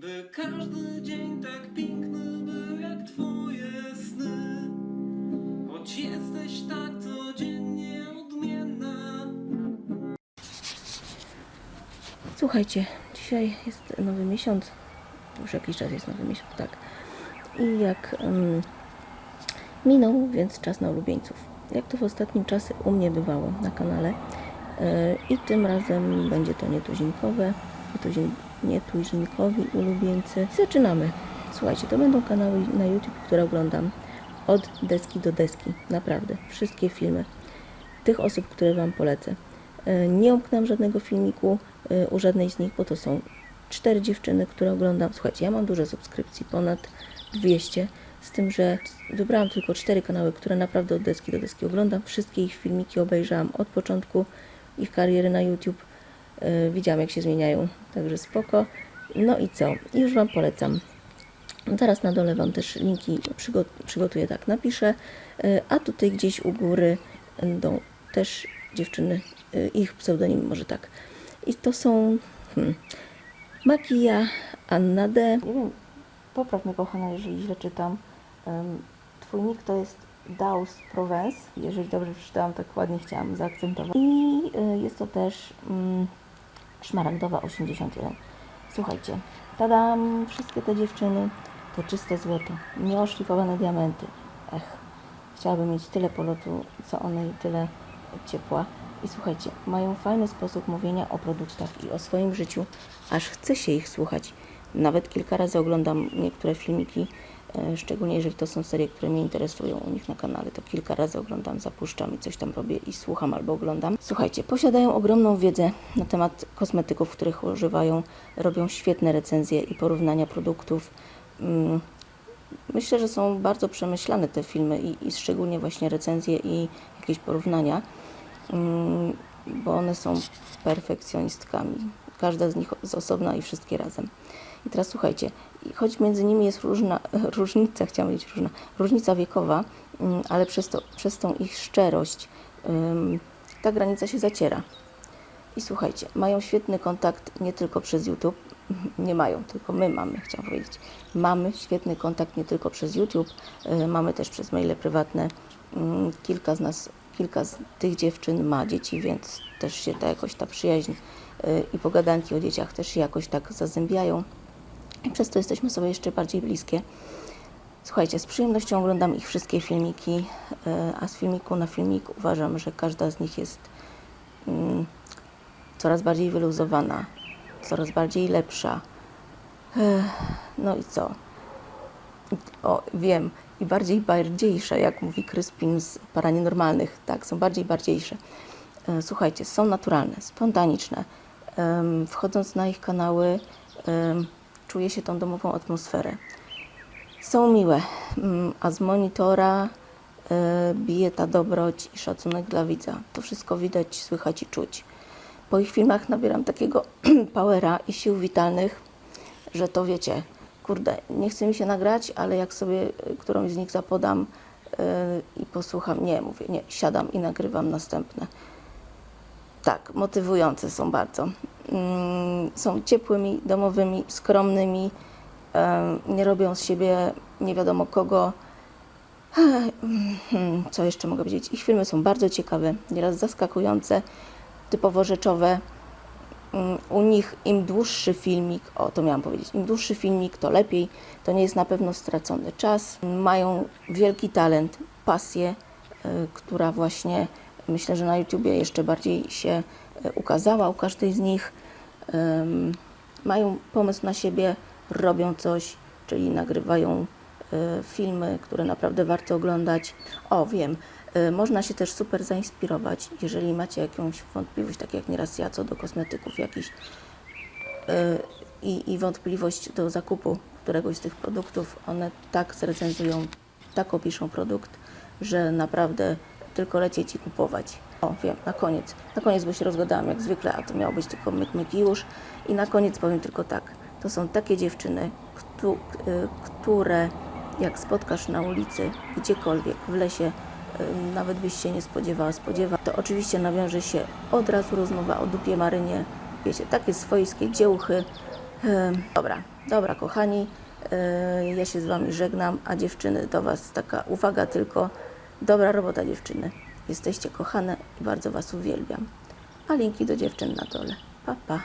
By każdy dzień tak piękny był jak twoje sny Choć jesteś tak codziennie odmienna Słuchajcie, dzisiaj jest nowy miesiąc. Już jakiś czas jest nowy miesiąc, tak. I jak um, minął, więc czas na ulubieńców. Jak to w ostatnim czasie u mnie bywało na kanale. E, I tym razem będzie to nietuzinkowe, nietuzin, nietuzinkowi ulubieńcy. Zaczynamy. Słuchajcie, to będą kanały na YouTube, które oglądam od deski do deski. Naprawdę. Wszystkie filmy tych osób, które Wam polecę. E, Nie omknęłam żadnego filmiku e, u żadnej z nich, bo to są cztery dziewczyny, które oglądam. Słuchajcie, ja mam dużo subskrypcji, ponad 200, z tym, że wybrałam tylko cztery kanały, które naprawdę od deski do deski oglądam. Wszystkie ich filmiki obejrzałam od początku ich kariery na YouTube. E, Widziałam, jak się zmieniają, także spoko. No i co? Już Wam polecam. Teraz na dole Wam też linki przygo- przygotuję, tak napiszę. E, A tutaj gdzieś u góry będą też dziewczyny, e, ich pseudonim może tak. I to są hmm, Makia, Anna D. Nie wiem, popraw mnie kochana, jeżeli źle czytam. Twój nick to jest Daus Provence. Jeżeli dobrze przeczytałam, tak ładnie chciałam zaakcentować. I jest to też mm, Szmaragdowa 81. Słuchajcie, tadam, wszystkie te dziewczyny to czyste złoto, nieoszlifowane diamenty. Ech, chciałabym mieć tyle polotu, co one i tyle ciepła. I słuchajcie, mają fajny sposób mówienia o produktach i o swoim życiu, aż chce się ich słuchać. Nawet kilka razy oglądam niektóre filmiki, szczególnie jeżeli to są serie, które mnie interesują u nich na kanale, to kilka razy oglądam, zapuszczam i coś tam robię i słucham albo oglądam. Słuchajcie, posiadają ogromną wiedzę na temat kosmetyków, których używają, robią świetne recenzje i porównania produktów. Mm, Myślę, że są bardzo przemyślane te filmy i, i szczególnie właśnie recenzje i jakieś porównania, mm, bo one są perfekcjonistkami. Każda z nich z osobna i wszystkie razem. I teraz słuchajcie, choć między nimi jest różna, różnica, chciałam powiedzieć różna, różnica wiekowa, mm, ale przez, to, przez tą ich szczerość ta granica się zaciera. I słuchajcie, mają świetny kontakt nie tylko przez YouTube, nie mają, tylko my mamy, chciałam powiedzieć. Mamy świetny kontakt nie tylko przez YouTube, y, mamy też przez maile prywatne. Mm, Kilka z nas, kilka z tych dziewczyn ma dzieci, więc też się ta jakoś ta przyjaźń y, i pogadanki o dzieciach też się jakoś tak zazębiają. I przez to jesteśmy sobie jeszcze bardziej bliskie. Słuchajcie, z przyjemnością oglądam ich wszystkie filmiki, y, a z filmiku na filmik uważam, że każda z nich jest mm, coraz bardziej wyluzowana, coraz bardziej lepsza. No i co? O, wiem. I bardziej bardziejsza, jak mówi Kryspin z Paranienormalnych. Tak, są bardziej bardziejsze. E, Słuchajcie, są naturalne, spontaniczne. Wchodząc na ich kanały, czuję się tą domową atmosferę. Są miłe, mm, a z monitora e, bije ta dobroć i szacunek dla widza. To wszystko widać, słychać i czuć. Po ich filmach nabieram takiego powera i sił witalnych, że to wiecie, kurde, nie chce mi się nagrać, ale jak sobie y, którąś z nich zapodam yy, i posłucham, nie, mówię, nie, siadam i nagrywam następne. Tak, motywujące są bardzo. Mm, są ciepłymi, domowymi, skromnymi, em, nie robią z siebie nie wiadomo kogo. Hmm, Co jeszcze mogę powiedzieć? Ich filmy są bardzo ciekawe, nieraz zaskakujące, typowo rzeczowe. Mm, U nich im dłuższy filmik, o to miałam powiedzieć, im dłuższy filmik, to lepiej. To nie jest na pewno stracony czas. Mają wielki talent, pasję, y, która właśnie myślę, że na YouTubie jeszcze bardziej się y, ukazała u każdej z nich. Mają pomysł na siebie, robią coś, czyli nagrywają filmy, które naprawdę warto oglądać. O, wiem, y, można się też super zainspirować, jeżeli macie jakąś wątpliwość, tak jak nieraz ja, co do kosmetyków jakichś y, i, i wątpliwość do zakupu któregoś z tych produktów, one tak zrecenzują, tak opiszą produkt, że naprawdę tylko lecieć i kupować. O, wiem, na koniec. Na koniec, bo się rozgadałam jak zwykle, a to miało być tylko myk, myk i już. I na koniec powiem tylko tak. To są takie dziewczyny, któ- y, które jak spotkasz na ulicy, gdziekolwiek, w lesie, y, nawet byś się nie spodziewała, spodziewa, to oczywiście nawiąże się od razu rozmowa o dupie Marynie. Wiecie, takie swojskie dziełchy, Em, Dobra, dobra, kochani, e, ja się z Wami żegnam, a dziewczyny do Was taka uwaga tylko, dobra robota dziewczyny. Jesteście kochane i bardzo Was uwielbiam. A linki do dziewczyn na dole. Pa, pa.